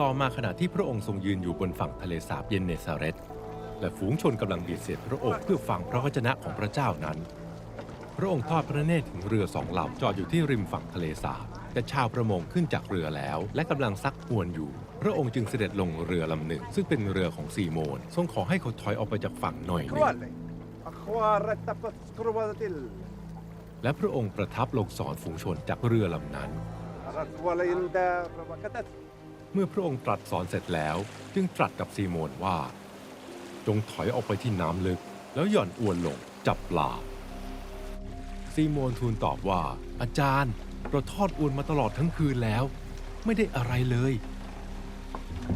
ต่อมาขณะที่พระองค์ทรงยืนอยู่บนฝั่งทะเลสาบเยนเนซาเรตและฝูงชนกำลังเบียดเสียดพระองค์เพื่อฟังพระวจนะของพระเจ้านั้น พระองค์ทอดพระเนตรถึงเรือสองลำจอดอยู่ที่ริมฝั่งทะเลสาบแต่ชาวประมงขึ้นจากเรือแล้ว และกำลังซักอวนอยู่ พระองค์จึงเสด็จลงเรือลำหนึ่ง ซึ่งเป็นเรือของซีโมนทรงขอให้เขาถอยออกไปจากฝั่งหน่อยหนึ่งและพระองค์ประทับลงสอนฝูงชนจากเรือลำนั้น เมื่อพระองค์ตรัสสอนเสร็จแล้ว จึงตรัสกับซีโมนว่า จงถอยออกไปที่น้ำลึก แล้วหย่อนอวนลงจับปลา ซีโมนทูลตอบว่า อาจารย์เราทอดอวนมาตลอดทั้งคืนแล้ว ไม่ได้อะไรเลย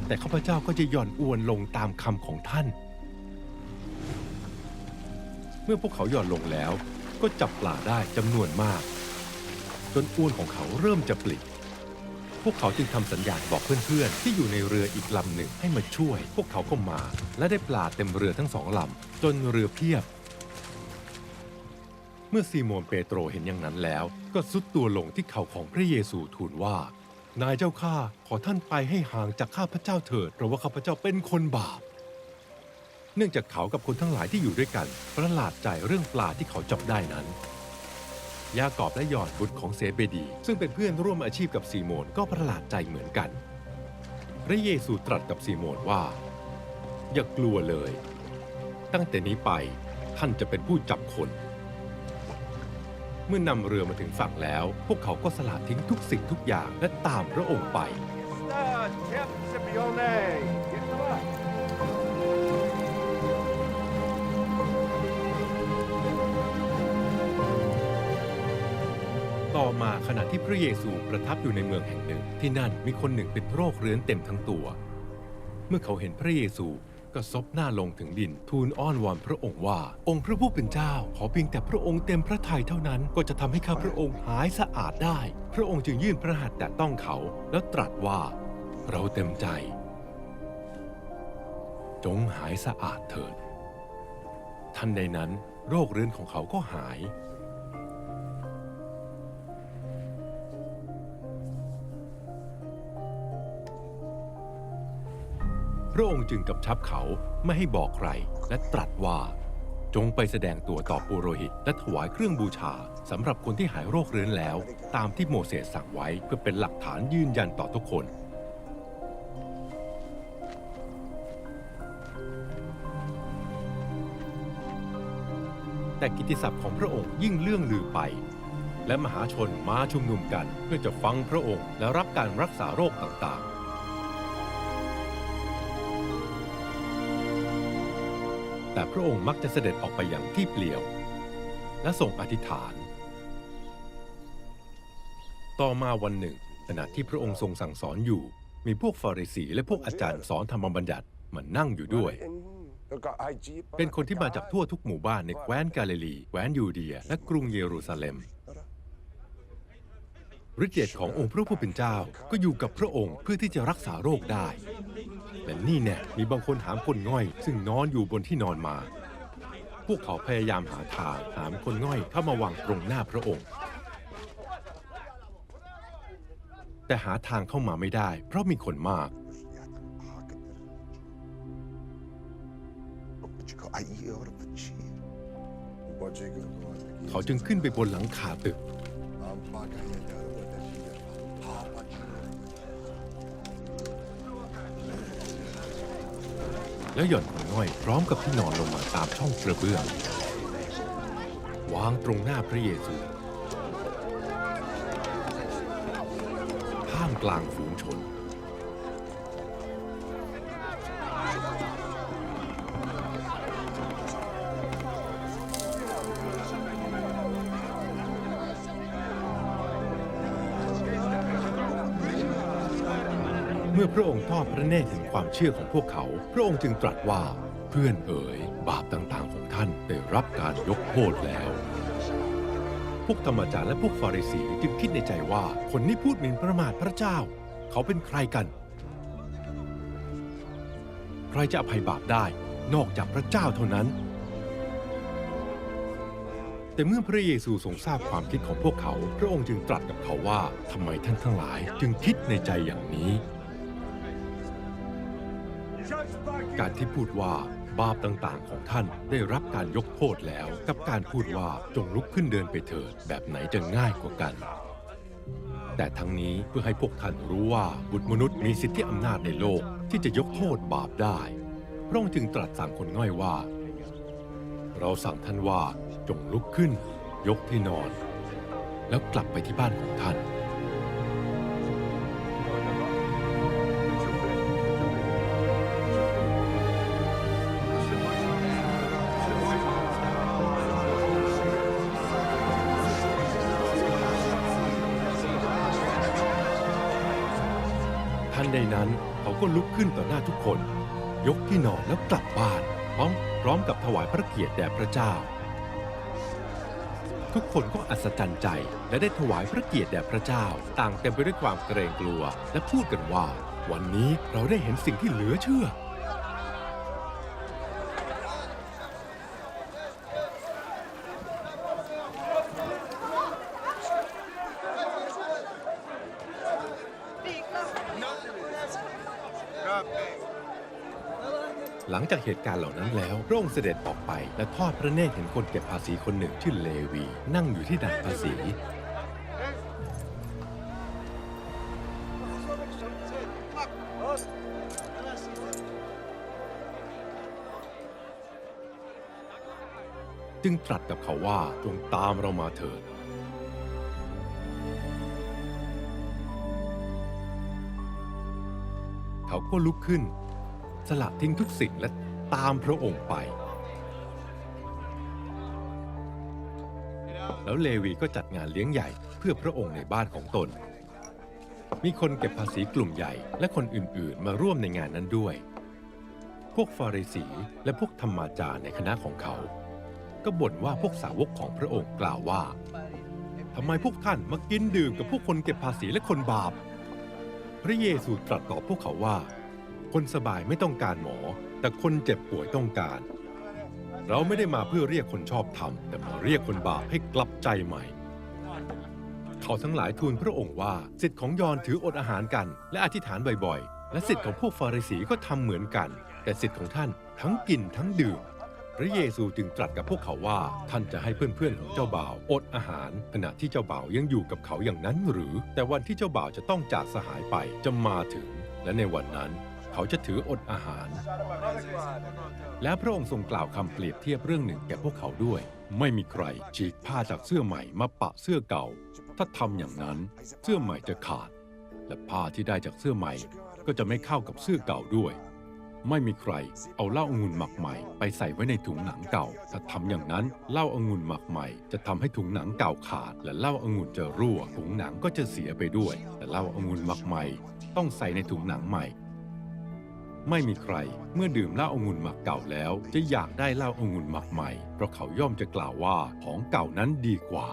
แต่ข้าพเจ้าก็จะหย่อนอวนลงตามคำของท่าน เมื่อพวกเขาหย่อนลงแล้ว ก็จับปลาได้จำนวนมาก จนอวนของเขาเริ่มจะปลิด พวกเขาจึงทำสัญญาณบอกเพื่อนๆ ที่อยู่ในเรืออีกลำหนึ่งให้มาช่วย พวกเขาก็มา และได้ปลาเต็มเรือทั้งสองลำจนเรือเพียบ เมื่อซีโมนเปโตรเห็นอย่างนั้นแล้ว ก็สุดตัวลงที่เข่าของพระเยซูทูลว่า นายเจ้าข้าขอท่านไปให้ห่างจากข้าพเจ้าเถิดเพราะว่าข้าพเจ้าเป็นคนบาป เนื่องจากเขากับคนทั้งหลายที่อยู่ด้วยกันประหลาดใจเรื่องปลาที่เขาจับได้นั้น ยากอบและหยอห์นบุตรของเซเบดี ซึ่งเป็นเพื่อนร่วมอาชีพกับซีโมนก็ประหลาดใจเหมือนกัน พระเยซูตรัสกับซีโมนว่า อย่ากลัวเลย ตั้งแต่นี้ไปท่านจะเป็นผู้จับคน เมื่อนำเรือมาถึงฝั่งแล้ว พวกเขาก็สละทิ้งทุกสิ่งทุกอย่างและตามพระองค์ไป Sta, Chef ต่อมาขณะที่พระเยซูประทับอยู่ในเมืองแห่งหนึ่ง ที่นั่นมีคนหนึ่งเป็นโรคเรื้อนเต็มทั้งตัว เมื่อเขาเห็นพระเยซูก็ซบหน้าลงถึงดิน ทูลอ้อนวอนพระองค์ว่า องค์พระผู้เป็นเจ้า ขอเพียงแต่พระองค์เต็มพระทัยเท่านั้นก็จะทำให้ข้าพระองค์หายสะอาดได้ พระองค์จึงยื่นพระหัตถ์แตะต้องเขาแล้วตรัสว่า เราเต็มใจ จงหายสะอาดเถิดทันใดนั้น โรคเรื้อนของเขาก็หาย ระองค์จึงกำชับเขาไม่ให้บอกใครและตรัสว่า จงไปแสดงตัวต่อปุโรหิต และถวายเครื่องบูชาสำหรับคนที่หายโรคเรื้อนแล้ว ตามที่โมเสสสั่งไว้เพื่อเป็นหลักฐานยืนยันต่อทุกคน แต่กิตติศัพท์ของพระองค์ยิ่งเลื่องลือไป และมหาชนมาชุมนุมกันเพื่อจะฟังพระองค์และรับการรักษาโรคต่างๆ แต่พระองค์มักจะเสด็จออกไปอย่างที่เปลี่ยว และทรงอธิษฐาน ต่อมาวันหนึ่ง ขณะที่พระองค์ทรงสั่งสอนอยู่ มีพวกฟาริสีและพวกอาจารย์สอนธรรมบัญญัติมานั่งอยู่ด้วย เป็นคนที่มาจากทั่วทุกหมู่บ้านในแคว้นกาลิลี แคว้นยูเดีย และกรุงเยรูซาเล็ม ฤทธิ์เดชขององค์พระผู้เป็นเจ้าก็อยู่กับพระองค์เพื่อที่จะรักษาโรคได้แต่นี่แน่มีบางคนหามคนง่อย ซึ่งนอนอยู่บนที่นอนมา พวกเขาพยายามหาทางหามคนง่อยเข้ามาวางตรงหน้าพระองค์ แต่หาทางเข้ามาไม่ได้ เพราะมีคนมาก เขาจึงขึ้นไปบนหลังคาตึก แล้วหย่อนคนง่อยพร้อมกับที่นอนลงมาตามช่องกระเบื้อง วางตรงหน้าพระเยซูท่ามกลางฝูงชน มื่อพระองค์ทอดพระเนตรถึงความเชื่อของพวกเขา พระองค์จึงตรัสว่า เพื่อนเอ๋ย บาปต่างๆของท่านได้รับการยกโทษแล้ว พวกธรรมจารย์และพวกฟาริสีจึงคิดในใจว่า คนนี้พูดหมิ่นประมาทพระเจ้า เขาเป็นใครกัน ใครจะอภัยบาปได้ นอกจากพระเจ้าเท่านั้น แต่เมื่อพระเยซูทรงทราบความคิดของพวกเขา พระองค์จึงตรัสกับเขาว่าทำไมท่านทั้งหลาย จึงคิดในใจอย่างนี้ การที่พูดว่าบาปต่างๆ ของท่านได้รับการยกโทษแล้ว กับการพูดว่าจงลุกขึ้นเดินไปเถิดแบบไหนจะง่ายกว่ากัน แต่ทั้งนี้เพื่อให้พวกท่านรู้ว่าบุตรมนุษย์มีสิทธิอำนาจในโลกที่จะยกโทษบาปได้พระองค์จึงตรัสสั่งคนง่อยว่า เราสั่งท่านว่าจงลุกขึ้น ยกที่นอน แล้วกลับไปที่บ้านของท่าน ทันใดนั้นเขาก็ลุกขึ้นต่อหน้าทุกคน ยกที่นอนแล้วกลับบ้านพร้อมพร้อมกับถวายพระเกียรติแด่พระเจ้า ทุกคนก็อัศจรรย์ใจและได้ถวายพระเกียรติแด่พระเจ้า ต่างเต็มไปด้วยความเกรงกลัว และพูดกันว่า วันนี้เราได้เห็นสิ่งที่เหลือเชื่อ หลังจากเหตุการณ์เหล่านั้นแล้ว พระองค์เสด็จออกไป และทอดพระเนตรเห็นคนเก็บภาษีคนหนึ่งชื่อเลวี นั่งอยู่ที่ด่านภาษี จึงตรัสกับเขาว่าจงตามเรามาเถิดเขาก็ลุกขึ้น สละทิ้งทุกสิ่งและตามพระองค์ไป แล้วเลวีก็จัดงานเลี้ยงใหญ่เพื่อพระองค์ในบ้านของตน มีคนเก็บภาษีกลุ่มใหญ่และคนอื่นๆ มาร่วมในงานนั้นด้วย พวกฟาริสีและพวกธรรมาจารย์ในคณะของเขา ก็บ่นว่าพวกสาวกของพระองค์กล่าวว่าทำไมพวกท่านมากินดื่มกับพวกคนเก็บภาษีและคนบาป พระเยซูตรัสตอบพวกเขาว่า คนสบายไม่ต้องการหมอ แต่คนเจ็บป่วยต้องการ เราไม่ได้มาเพื่อเรียกคนชอบธรรม แต่มาเรียกคนบาปให้กลับใจใหม่ เขาทั้งหลายทูลพระองค์ว่า สิทธิ์ของยอนถืออดอาหารกัน และอธิษฐานบ่อยๆ และสิทธิ์ของพวกฟาริสีก็ทำเหมือนกัน แต่สิทธิ์ของท่านทั้งกินทั้งดื่มพระเยซูจึงตรัสกับพวกเขาว่าท่านจะให้เพื่อนๆของเจ้าบ่าวอดอาหาร ขณะที่เจ้าบ่าวยังอยู่กับเขาอย่างนั้นหรือ แต่วันที่เจ้าบ่าวจะต้องจากสหายไปจะมาถึง และในวันนั้น เขาจะถืออดอาหาร และพระองค์ทรงกล่าวคำเปรียบเทียบเรื่องหนึ่งแก่พวกเขาด้วย ไม่มีใครฉีกผ้าจากเสื้อใหม่มาปะเสื้อเก่า ถ้าทำอย่างนั้นเสื้อใหม่จะขาด และผ้าที่ได้จากเสื้อใหม่ก็จะไม่เข้ากับเสื้อเก่าด้วย ไม่มีใครเอาเหล้าองุ่นหมักใหม่ไปใส่ไว้ในถุงหนังเก่า ถ้าทำอย่างนั้นเหล้าองุ่นหมักใหม่ จะทำให้ถุงหนังเก่าขาด และเหล้าองุ่นจะรั่วถุงหนังก็จะเสียไปด้วย แต่เหล้าองุ่นหมักใหม่ต้องใส่ในถุงหนังใหม่ ไม่มีใคร เมื่อดื่มเหล้าองุ่นหมักเก่าแล้ว จะอยากได้เหล้าองุ่นหมักใหม่ เพราะเขาย่อมจะกล่าวว่าของเก่านั้นดีกว่า